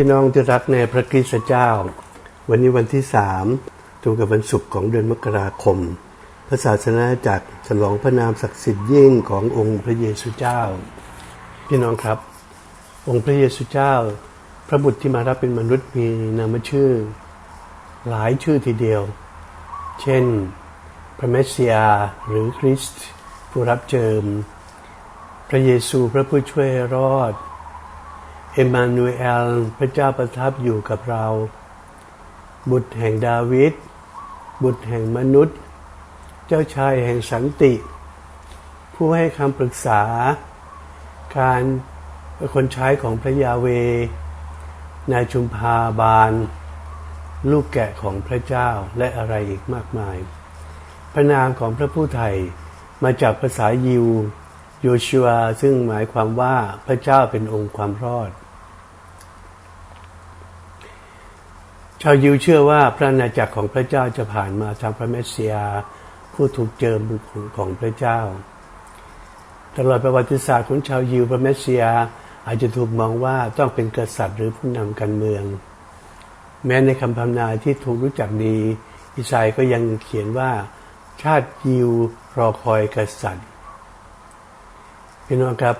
พี่น้องที่รักในพระคริสตเจ้า วันนี้วันที่สามตรงกับวันศุกร์ของเดือนมกราคม พระศาสนาจักรฉลองพระนามศักดิ์สิทธิ์ยิ่งขององค์พระเยซูเจ้า พี่น้องครับ องค์พระเยซูเจ้า พระบุตรที่มารับเป็นมนุษย์มีนามชื่อ หลายชื่อทีเดียว เช่น พระเมสสิยาหรือคริสต์ผู้รับเจิม พระเยซูพระผู้ช่วยรอด เอมานูเอล พระเจ้าประทับอยู่กับเรา บุตรแห่งดาวิดบุตรแห่งมนุษย์ เจ้าชายแห่งสันติ ผู้ให้คำปรึกษา การคนใช้ของพระยาเวนายชุมพาบาล ลูกแกะของพระเจ้าและอะไรอีกมากมาย พระนามของพระผู้ไทยมาจากภาษายิว โยชัวซึ่งหมายความว่าพระเจ้าเป็นองค์ความรอด ชาวยิวเชื่อว่าพระนาจักรของพระเจ้าจะผ่านมาทางพระเมสสิยาผู้ถูกเจิมของพระเจ้า ตลอดประวัติศาสตร์ของชาวยิวพระเมสสิยาอาจจะถูกมองว่าต้องเป็นกษัตริย์หรือผู้นำการเมือง แม้ในคำพรรณนาที่ถูกรู้จักดีอิสายก็ยังเขียนว่า ชาติยิวรอคอยกษัตริย์ พี่น้องครับ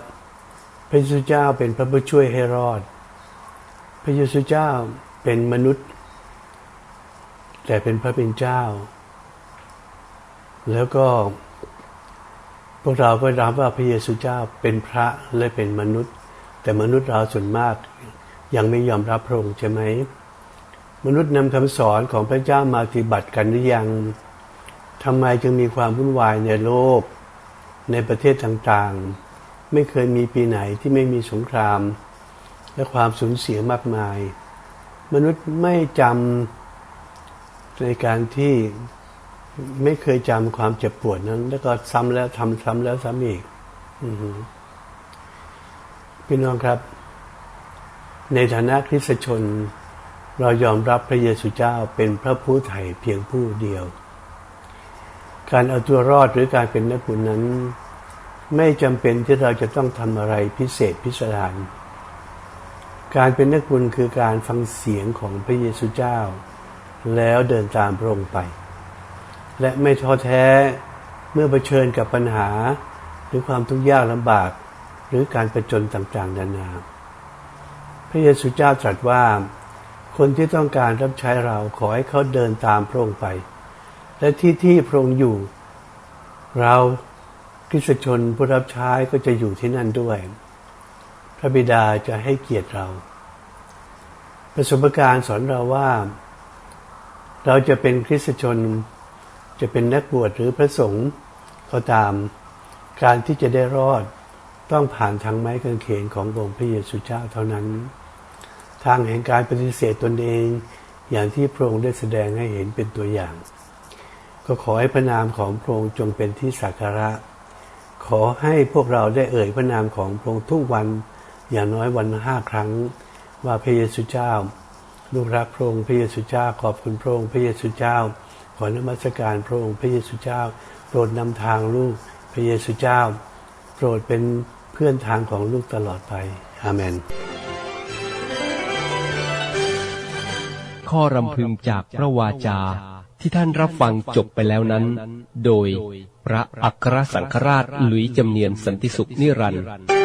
พระเยซูเจ้าเป็นพระผู้ช่วยให้รอด พระเยซูเจ้าเป็นมนุษย์ แต่เป็นพระเป็นเจ้า แล้วก็พวกเราก็รับว่าพระเยซูเจ้าเป็นพระและเป็นมนุษย์ แต่มนุษย์เราส่วนมากยังไม่ยอมรับพระองค์ใช่ไหมมนุษย์นำคำสอนของพระเจ้ามาปฏิบัติกันหรือยังทำไมจึงมีความวุ่นวายในโลก ในประเทศต่างๆ ไม่เคยมีปีไหนที่ไม่มีสงคราม และความสูญเสียมากมาย มนุษย์ไม่จำในการที่ไม่เคยจำความเจ็บปวดนั้น แล้วก็ซ้ำแล้วทำซ้ำแล้วซ้ำอีกพี่น้องครับ ในฐานะคริสตชน เรายอมรับพระเยซูเจ้าเป็นพระผู้ไถ่เพียงผู้เดียว การเอาตัวรอดหรือการเป็นนักบุญนั้น ไม่จำเป็นที่เราจะต้องทำอะไรพิเศษพิสดารการเป็นนักบุญคือการฟังเสียงของพระเยซูเจ้า แล้วเดินตามพระองค์ไป และไม่ท้อแท้เมื่อเผชิญกับปัญหา หรือความทุกข์ยากลำบาก หรือการประจนต่างๆนานา พระเยซูเจ้าตรัสว่า คนที่ต้องการรับใช้เราขอให้เขาเดินตามพระองค์ไป และที่ที่พระองค์อยู่ เรา คริสชนผู้รับใช้ก็จะอยู่ที่นั่นด้วย พระบิดาจะให้เกียรติเรา ประสบการณ์สอนเราว่า เราจะเป็นคริสชน จะเป็นนักบวชหรือพระสงฆ์ก็ตาม การที่จะได้รอดต้องผ่านทางไม้กางเขนขององค์พระเยซูเจ้าเท่านั้น ทางแห่งการปฏิเสธตนเองอย่างที่พระองค์ได้แสดงให้เห็นเป็นตัวอย่าง ก็ขอให้พระนามของพระองค์จงเป็นที่สักการะ ขอให้พวกเราได้เอ่ยพระนามของพระองค์ทุกวันอย่างน้อยวันห้าครั้ง ว่าพระเยซูเจ้าลูกรักพระองค์พระเยซูเจ้าขอบคุณพระองค์พระเยซูเจ้า ขอนมัสการพระองค์พระเยซูเจ้าโปรดนำทางลูกพระเยซูเจ้า โปรดเป็นเพื่อนทางของลูกตลอดไปอาเมน ข้อรำพึงจากพระวาจาที่ท่านรับฟังจบไปแล้วนั้น โดย ระอัครสังฆราชหลุยจำเนียนสันติสุขนิรันดร์